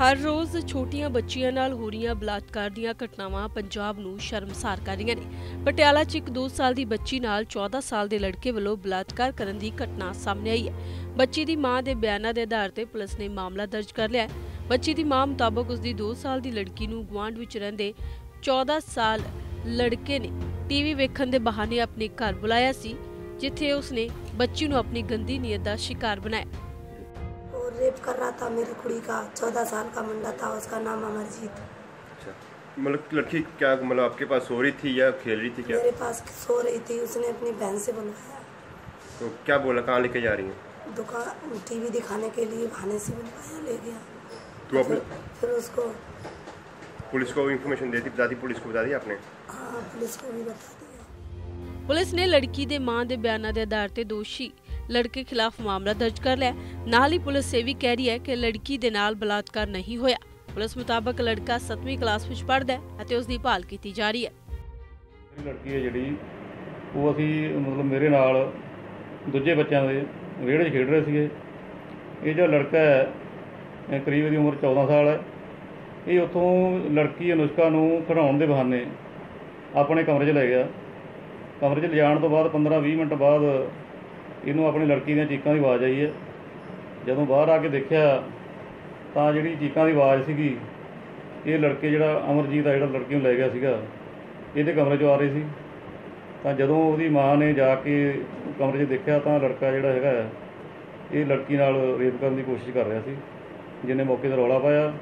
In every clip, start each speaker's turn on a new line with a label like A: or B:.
A: ਹਰ ਰੋਜ਼ ਛੋਟੀਆਂ ਬੱਚੀਆਂ ਨਾਲ ਹੋ ਰਹੀਆਂ ਬਲਾਤਕਾਰ ਦੀਆਂ ਘਟਨਾਵਾਂ ਪੰਜਾਬ ਨੂੰ ਸ਼ਰਮਸਾਰ ਕਰ ਰਹੀਆਂ ਨੇ। ਪਟਿਆਲਾ 'ਚ ਇੱਕ 2 ਸਾਲ ਦੀ ਬੱਚੀ ਨਾਲ 14 ਸਾਲ ਦੇ ਲੜਕੇ ਵੱਲੋਂ ਬਲਾਤਕਾਰ ਕਰਨ ਦੀ ਘਟਨਾ ਸਾਹਮਣੇ ਆਈ ਹੈ। ਬੱਚੀ ਦੀ ਮਾਂ ਦੇ ਬਿਆਨਾਂ ਦੇ ਆਧਾਰ ਤੇ ਪੁਲਿਸ ਨੇ ਮਾਮਲਾ ਦਰਜ ਕਰ ਲਿਆ ਹੈ। ਬੱਚੀ ਦੀ ਮਾਂ ਮੁਤਾਬਕ ਉਸ ਦੀ 2 ਸਾਲ ਦੀ ਲੜਕੀ ਨੂੰ ਗੁਆਂਢ ਵਿੱਚ ਰਹਿੰਦੇ 14 ਸਾਲ ਲੜਕੇ ਨੇ ਟੀਵੀ ਵੇਖਣ ਦੇ ਬਹਾਨੇ ਆਪਣੇ ਘਰ ਬੁਲਾਇਆ ਸੀ, ਜਿੱਥੇ ਉਸਨੇ ਬੱਚੀ ਨੂੰ ਆਪਣੀ ਗੰਦੀ ਨੀਅਤ ਦਾ ਸ਼ਿਕਾਰ ਬਣਾਇਆ।
B: रेप कर रहा था मेरी कुड़ी का चौदह साल का मुंडा था उसका नाम अमरजीत
C: अच्छा मतलब लड़की क्या मतलब आपके पास सो रही थी या खेल रही थी क्या
B: मेरे पास सो रही थी उसने अपनी बहन से बुलवाया
C: तो क्या बोला कहाँ लेके जा रही हैं
B: दुकान टीवी दिखाने के लिए बहाने से बुलवाया ले गया
C: तो आपने
B: फिर, फिर उसको
C: पुलिस को इन्फॉर्मेशन देती बता दी पुलिस को बता दी आपने
B: हाँ पुलिस को भी बता दिया
A: ਪੁਲਿਸ ਨੇ ਲੜਕੀ ਦੇ ਮਾਂ ਦੇ ਬਿਆਨਾਂ ਦੇ ਆਧਾਰ ਤੇ ਦੋਸ਼ੀ ਲੜਕੇ ਖਿਲਾਫ ਮਾਮਲਾ ਦਰਜ ਕਰ ਲਿਆ। ਨਾਲ ਹੀ ਪੁਲਿਸ ਇਹ ਵੀ ਕਹਿ ਰਹੀ ਹੈ ਕਿ ਲੜਕੀ ਦੇ ਨਾਲ ਬਲਾਤਕਾਰ ਨਹੀਂ ਹੋਇਆ। ਪੁਲਿਸ ਮੁਤਾਬਕ ਲੜਕਾ 7ਵੀਂ ਕਲਾਸ ਵਿੱਚ ਪੜ੍ਹਦਾ ਹੈ ਅਤੇ ਉਸ ਦੀ ਭਾਲ ਕੀਤੀ ਜਾ ਰਹੀ ਹੈ।
D: ਜਿਹੜੀ ਲੜਕੀ ਹੈ ਜਿਹੜੀ, ਉਹ ਅਸੀਂ ਮਤਲਬ ਮੇਰੇ ਨਾਲ ਦੂਜੇ ਬੱਚਿਆਂ ਦੇ ਵਿਹੜੇ 'ਚ ਖੇਡ ਰਹੇ ਸੀਗੇ। ਇਹ ਜੋ ਲੜਕਾ ਹੈ ਕਰੀਬ ਦੀ ਉਮਰ 14 ਸਾਲ ਹੈ। ਇਹ ਉੱਥੋਂ ਲੜਕੀ ਅਨੁਸ਼ਕਾ ਨੂੰ ਖੜਾਉਣ ਦੇ ਬਹਾਨੇ ਆਪਣੇ ਕਮਰੇ 'ਚ ਲੈ ਗਿਆ। ਕਮਰੇ 'ਚ ਲਿਜਾਣ ਤੋਂ ਬਾਅਦ 15-20 ਮਿੰਟ ਬਾਅਦ ਇਹਨੂੰ ਆਪਣੀ ਲੜਕੀ ਦੀਆਂ ਚੀਕਾਂ ਦੀ ਆਵਾਜ਼ ਆਈ ਹੈ। ਜਦੋਂ ਬਾਹਰ ਆ ਕੇ ਦੇਖਿਆ, ਤਾਂ ਜਿਹੜੀ ਚੀਕਾਂ ਦੀ ਆਵਾਜ਼ ਸੀਗੀ, ਇਹ ਲੜਕੇ ਜਿਹੜਾ ਅਮਰਜੀਤ ਆ, ਜਿਹੜਾ ਲੜਕੀ ਨੂੰ ਲੈ ਗਿਆ ਸੀਗਾ, ਇਹਦੇ ਕਮਰੇ 'ਚੋਂ ਆ ਰਹੀ ਸੀ। ਤਾਂ ਜਦੋਂ ਉਹਦੀ ਮਾਂ ਨੇ ਜਾ ਕੇ ਕਮਰੇ 'ਚ ਦੇਖਿਆ, ਤਾਂ ਲੜਕਾ ਜਿਹੜਾ ਹੈਗਾ, ਇਹ ਲੜਕੀ ਨਾਲ ਰੇਪ ਕਰਨ ਦੀ ਕੋਸ਼ਿਸ਼ ਕਰ ਰਿਹਾ ਸੀ, ਜਿਹਨੇ ਮੌਕੇ ਤੇ ਰੌਲਾ ਪਾਇਆ।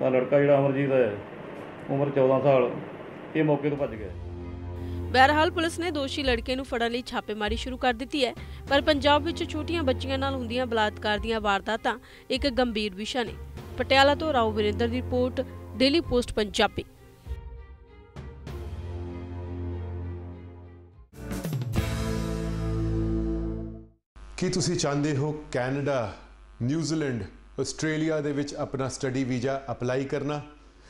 D: ਤਾਂ ਲੜਕਾ ਜਿਹੜਾ ਅਮਰਜੀਤ ਹੈ, ਉਮਰ 14 ਸਾਲ, ਇਹ ਮੌਕੇ ਤੋਂ ਭੱਜ ਗਿਆ।
A: ਬਹਰਹਾਲ ਪੁਲਿਸ ਨੇ ਦੋਸ਼ੀ ਲੜਕੇ ਨੂੰ ਫੜਨ ਲਈ ਛਾਪੇਮਾਰੀ ਸ਼ੁਰੂ ਕਰ ਦਿੱਤੀ ਹੈ, ਪਰ ਪੰਜਾਬ ਵਿੱਚ ਛੋਟੀਆਂ ਬੱਚੀਆਂ ਨਾਲ ਹੁੰਦੀਆਂ ਬਲਾਤਕਾਰ ਦੀਆਂ ਵਾਰਦਾਤਾਂ ਇੱਕ ਗੰਭੀਰ ਵਿਸ਼ਾ ਨੇ। ਪਟਿਆਲਾ ਤੋਂ ਰਾਓ ਵਿਰੇਂਦਰ ਦੀ ਰਿਪੋਰਟ, ਡੇਲੀ ਪੋਸਟ ਪੰਜਾਬੀ।
E: ਕੀ ਤੁਸੀਂ ਚਾਹੁੰਦੇ ਹੋ ਕੈਨੇਡਾ, ਨਿਊਜ਼ੀਲੈਂਡ, ਆਸਟ੍ਰੇਲੀਆ ਦੇ ਵਿੱਚ ਆਪਣਾ ਸਟੱਡੀ ਵੀਜ਼ਾ ਅਪਲਾਈ ਕਰਨਾ?